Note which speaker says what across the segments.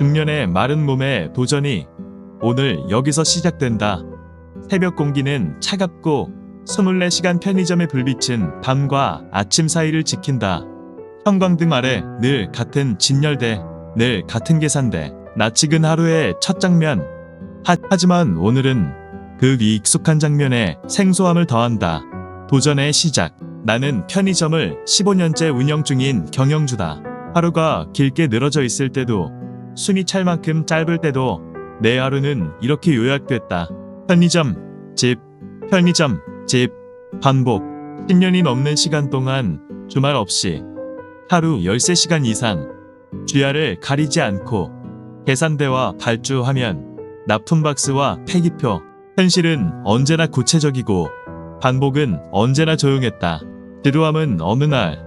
Speaker 1: 중년의 마른 몸에 도전이 오늘 여기서 시작된다. 새벽 공기는 차갑고 24시간 편의점의 불빛은 밤과 아침 사이를 지킨다. 형광등 아래 늘 같은 진열대, 늘 같은 계산대, 낯익은 하루의 첫 장면. 하, 하지만 오늘은 그 익숙한 장면에 생소함을 더한다. 도전의 시작. 나는 편의점을 15년째 운영 중인 경영주다. 하루가 길게 늘어져 있을 때도 숨이 찰 만큼 짧을 때도 내 하루는 이렇게 요약됐다. 편의점, 집, 편의점, 집, 반복. 10년이 넘는 시간 동안 주말 없이 하루 13시간 이상 주야를 가리지 않고 계산대와 발주하면 납품박스와 폐기표. 현실은 언제나 구체적이고 반복은 언제나 조용했다. 지루함은 어느 날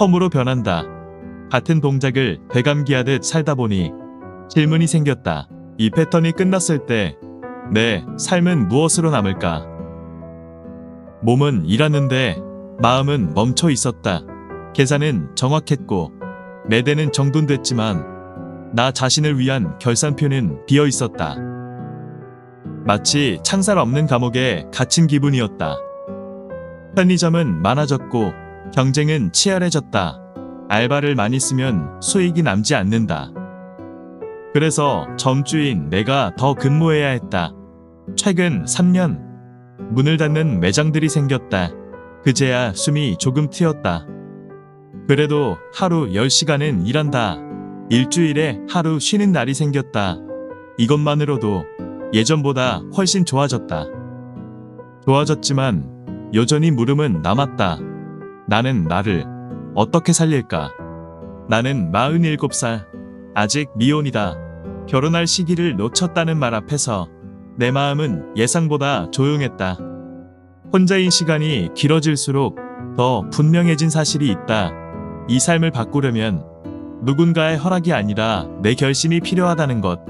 Speaker 1: 험으로 변한다. 같은 동작을 되감기하듯 살다 보니 질문이 생겼다. 이 패턴이 끝났을 때 내 삶은 무엇으로 남을까? 몸은 일하는데 마음은 멈춰 있었다. 계산은 정확했고 매대는 정돈됐지만 나 자신을 위한 결산표는 비어 있었다. 마치 창살 없는 감옥에 갇힌 기분이었다. 편의점은 많아졌고 경쟁은 치열해졌다. 알바를 많이 쓰면 수익이 남지 않는다. 그래서 점주인 내가 더 근무해야 했다. 최근 3년 문을 닫는 매장들이 생겼다. 그제야 숨이 조금 트였다. 그래도 하루 10시간은 일한다. 일주일에 하루 쉬는 날이 생겼다. 이것만으로도 예전보다 훨씬 좋아졌다. 좋아졌지만 여전히 물음은 남았다. 나는 나를 어떻게 살릴까? 나는 47살. 아직 미혼이다. 결혼할 시기를 놓쳤다는 말 앞에서 내 마음은 예상보다 조용했다. 혼자인 시간이 길어질수록 더 분명해진 사실이 있다. 이 삶을 바꾸려면 누군가의 허락이 아니라 내 결심이 필요하다는 것.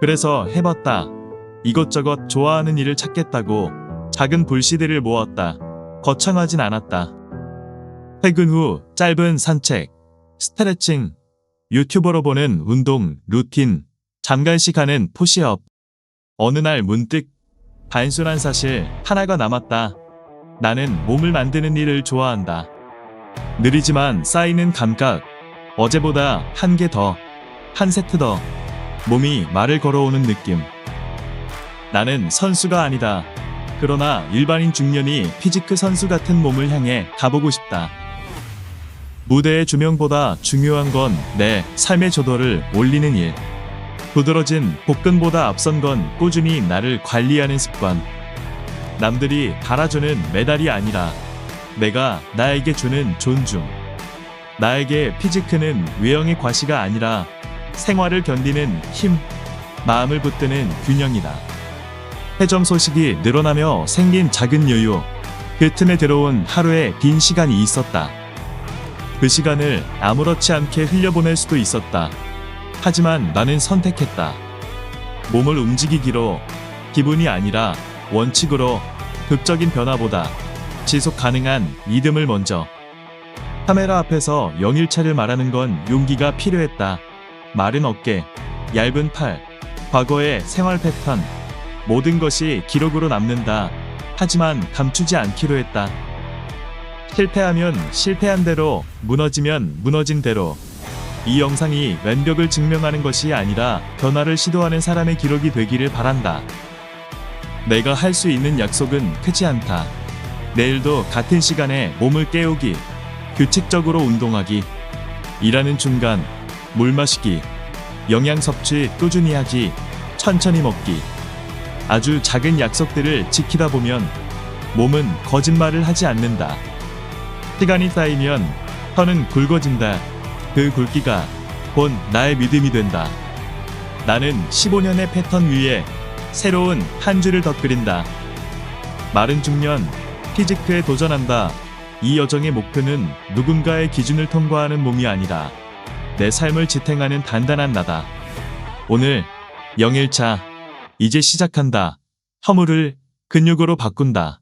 Speaker 1: 그래서 해봤다. 이것저것 좋아하는 일을 찾겠다고 작은 불씨들을 모았다. 거창하진 않았다. 퇴근 후 짧은 산책, 스트레칭, 유튜버로 보는 운동, 루틴, 잠깐씩 하는 푸시업. 어느 날 문득 단순한 사실 하나가 남았다. 나는 몸을 만드는 일을 좋아한다. 느리지만 쌓이는 감각. 어제보다 한 개 더, 한 세트 더. 몸이 말을 걸어오는 느낌. 나는 선수가 아니다. 그러나 일반인 중년이 피지크 선수 같은 몸을 향해 가보고 싶다. 무대의 조명보다 중요한 건 내 삶의 조도를 올리는 일. 도드러진 복근보다 앞선 건 꾸준히 나를 관리하는 습관. 남들이 달아주는 메달이 아니라 내가 나에게 주는 존중. 나에게 피지크는 외형의 과시가 아니라 생활을 견디는 힘, 마음을 붙드는 균형이다. 해점 소식이 늘어나며 생긴 작은 여유, 그 틈에 들어온 하루의 빈 시간이 있었다. 그 시간을 아무렇지 않게 흘려보낼 수도 있었다. 하지만 나는 선택했다. 몸을 움직이기로 기분이 아니라 원칙으로 극적인 변화보다 지속 가능한 믿음을 먼저. 카메라 앞에서 영일차를 말하는 건 용기가 필요했다. 마른 어깨, 얇은 팔, 과거의 생활 패턴, 모든 것이 기록으로 남는다. 하지만 감추지 않기로 했다. 실패하면 실패한 대로, 무너지면 무너진 대로. 이 영상이 완벽을 증명하는 것이 아니라 변화를 시도하는 사람의 기록이 되기를 바란다. 내가 할 수 있는 약속은 크지 않다. 내일도 같은 시간에 몸을 깨우기, 규칙적으로 운동하기, 일하는 중간 물 마시기, 영양 섭취 꾸준히 하기, 천천히 먹기. 아주 작은 약속들을 지키다 보면 몸은 거짓말을 하지 않는다. 시간이 쌓이면 혀는 굵어진다. 그 굵기가 곧 나의 믿음이 된다. 나는 15년의 패턴 위에 새로운 한 줄을 덧그린다. 마른 중년, 피지크에 도전한다. 이 여정의 목표는 누군가의 기준을 통과하는 몸이 아니라 내 삶을 지탱하는 단단한 나다. 오늘 영일차 이제 시작한다. 허물을 근육으로 바꾼다.